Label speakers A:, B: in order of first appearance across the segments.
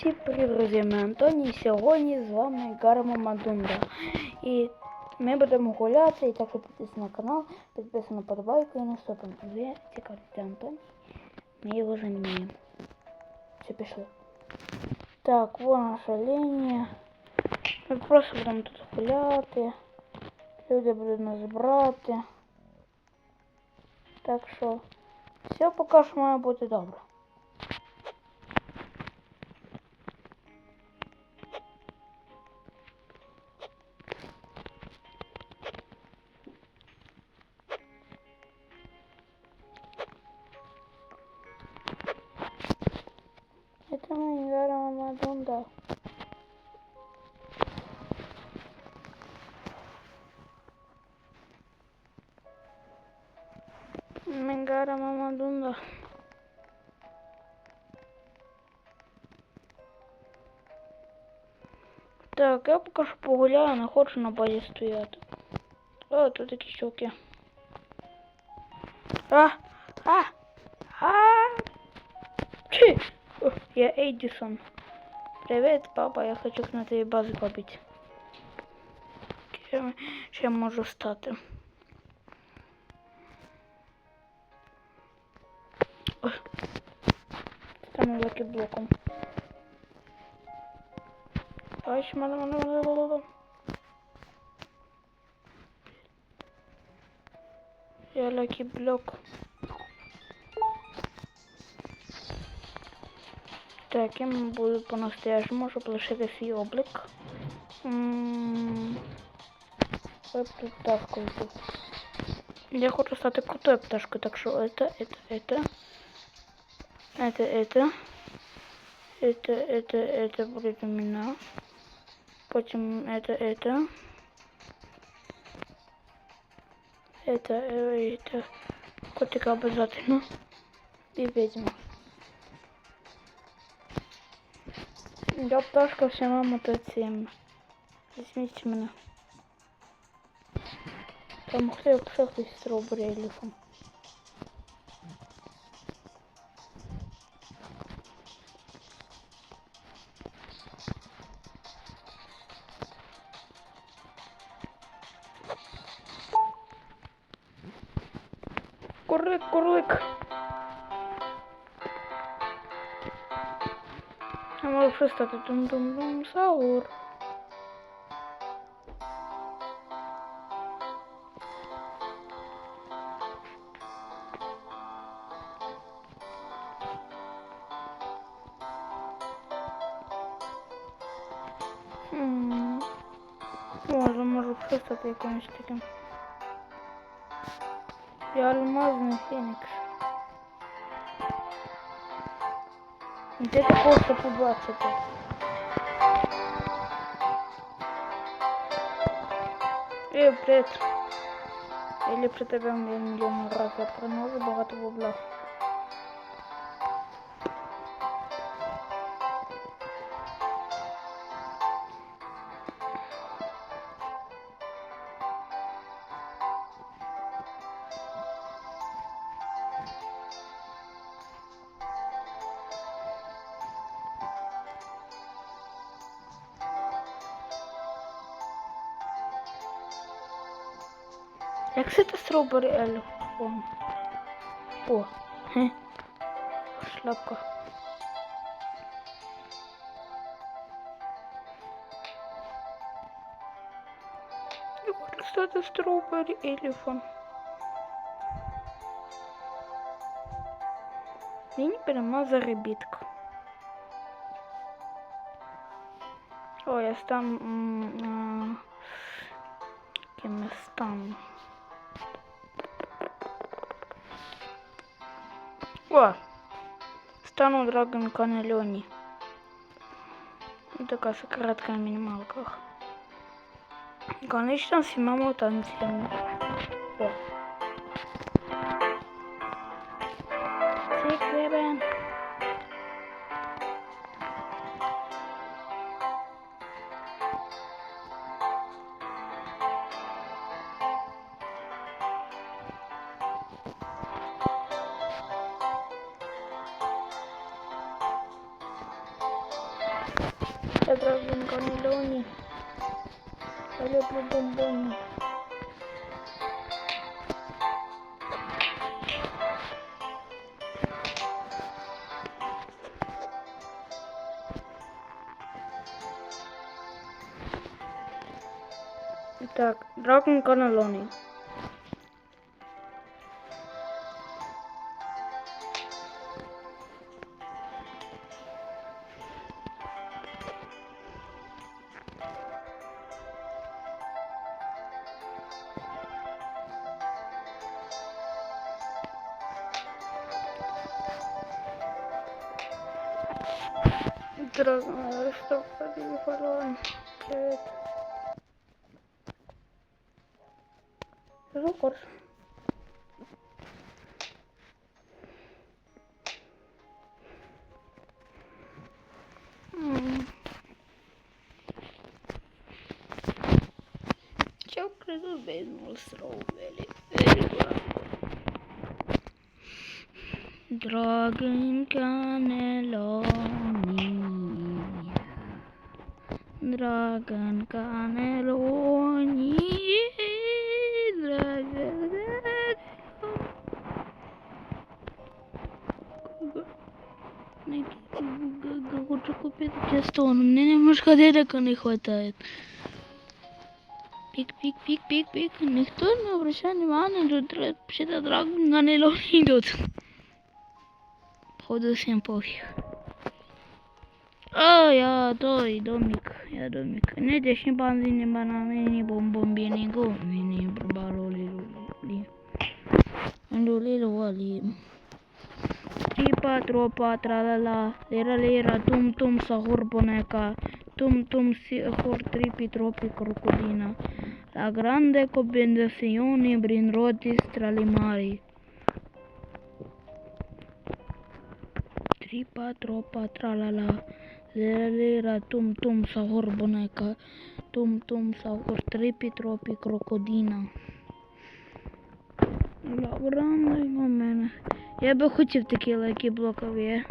A: Всім привіт, друзі, ми Антоні. І сьогодні з вами Гарма Мадунда. І ми будемо гуляти, і також підписуйтесь на канал, підписуйтесь на подобайку і наступимо. Ви цікавите Антоні. Ми його замінюємо. Все, пішли. Так, вон наша лінія. Ми просто будемо тут гуляти. Люди будуть нас брати. Так що все поки що має бути добре. hemen gider anlamadım da. Ben kahramanladım da. Так, я пока що погуляю, не хочу на базе стояти. А, тут такие щоки. А! Я Эдисон. Привет, папа, я хочу на твоей базе побить. побити. Чим, чим можу стати? Стану лакіблоком. Ось, мадам, Я лаки блок. я буду по-настоящему, щоб лишити свій облик. М, Ой, тут пташкою тут. Я хочу стати крутою пташкою, так що это, это, это. Это, это. Это, это, это будет у меня. Потім это, это. Это, э, это. Котика обязательно. И ведьма. Я пташка всіма мотоцим. Візьміть мене. Там хто я пішов хтось з стробері еліфом. Курлик, курлик. Ama fırsatı dum dum dum sahur. Hmm. Umarım fırsatı konuştuk. Yarılmaz mı Phoenix? Де ти просто побачити? Ей, привіт. Или при тебе мільйон разів я приношу багато бабла. Як це ти стробері ель? О. Хе. Шляпка. Я хочу стати стробері еліфон. Мені пряма заробітка. О, я стану... м, Ким я стану? О! Стану Драгон Канельоні. Така секретка на мінімалках. Конечно, всіма мутанціями. О. Цик Петро Він Корнельоні. Я люблю бомбони. Так, Дракон Корнелоний. Biraz stokta bir falan. Evet. Zor. Hmm. Yo credo baseball throw very very. Dragon Canelo. Dragon Cannelloni. Dragon Хочу купить тесто, но мне немножко денег не хватает. Пик, пик, пик, пик, пик. Никто не обращает внимания, тут вообще-то драгон Cannelloni идет. Походу всем пофиг. Oh, ya doi domic, ia domic. Ne deși banzine bananini bombon bine go, bine baroli luli. Luli luli. 3 4 4 la la lera lera tum tum sahur boneca tum tum sihor tripi tropi crocodina la grande combinazione brin rotis tra le mari 3 4 4 la la Лера, тум-тум, сагор бонека, тум-тум, сагор, трипі тропі, крокодина. Лавран ну у мене. Я би хотів такі лайки блокові.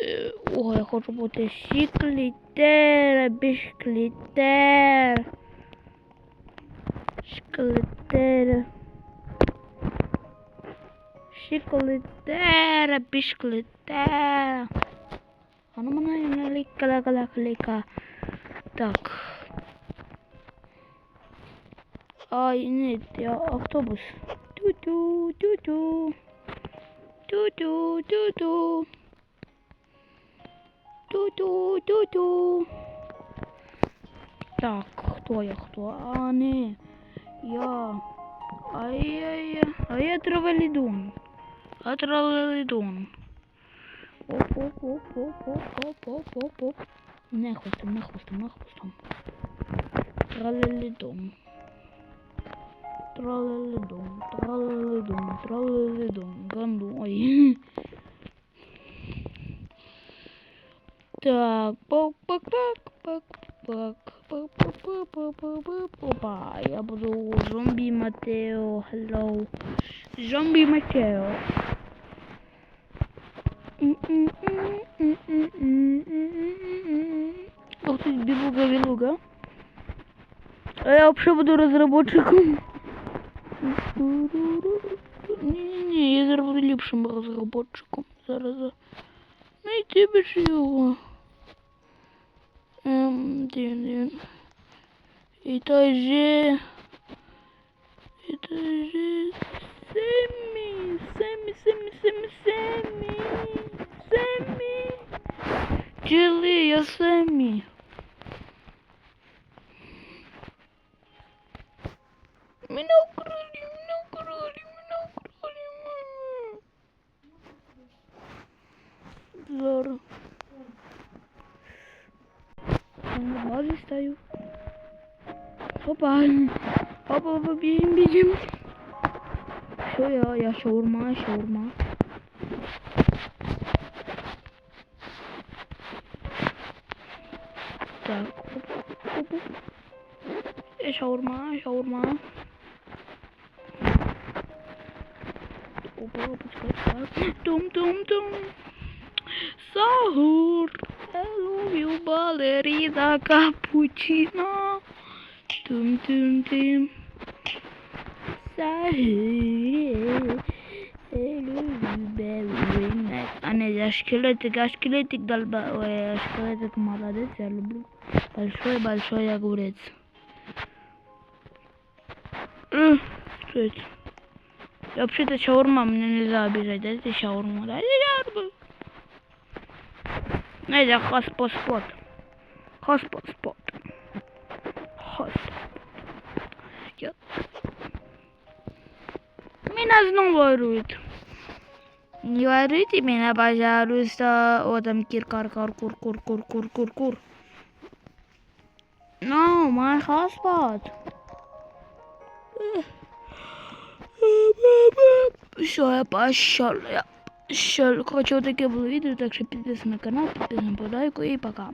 A: Е, о, я хочу бути шіклітер, бішклітер. Шклітер. Шіклітер, бішклітер. А ну мене не ліка, ліка, ліка, ліка. Так. Ай, ні, я автобус. Ту-ту, ту-ту. Ту-ту, ту-ту. Ту-ту-ту-ту. Так, хто я, хто? А, не. Я. Ай-яй-яй. А я травелідон. А тралелидон. Оп-оп-оп-оп-оп-оп-оп-оп. Нехвостом, нехвостом, нехвостом. Тралелидон. Тралелидон, тралелидон, тралелидон. Ганду, ой. Так, пак-пак-пак-пак-пак. Опа, я буду зомби Матео, hello. Зомби Матео. Ух ты, белуга, белуга. А я вообще буду разработчиком. Не-не-не, я зараз буду ліпшим розработчиком. Зараз. Ну і тебе ж його. Ем, дин, дин. І то же... І же... Семі, семі, семі, семі, семі. Yosemite. Julie Yosemite. Zor. Var istiyor. Hoppa. Hoppa hoppa birim birim. Şu ya ya şavurma şavurma. şavurma, şavurma. Oba, bıçka çıkar. Dum dum dum. Sahur. Hello you ballerina cappuccino. Dum dum dum. Sahur. Hello you ballerina. Anne, шкелетик, а шкелетик долба... Ой, mă молодец, я люблю. balșoi, balșoi, огурец. М, Что это? Я вообще-то шаурма, мне нельзя обижать. Дайте шаурму, дайте шаурму. Это хоспот. Хоспот. Хоспот. Я... Меня снова воруют. Не воруйте меня, пожалуйста. О, там кир-кар, кар, кур, кур, кур, кур, кур, кур. No, my hotspot. Все, я пошел. Я пошел. Короче, вот такие было видео, так что подписывайтесь на канал, подписывайтесь на подайку и пока.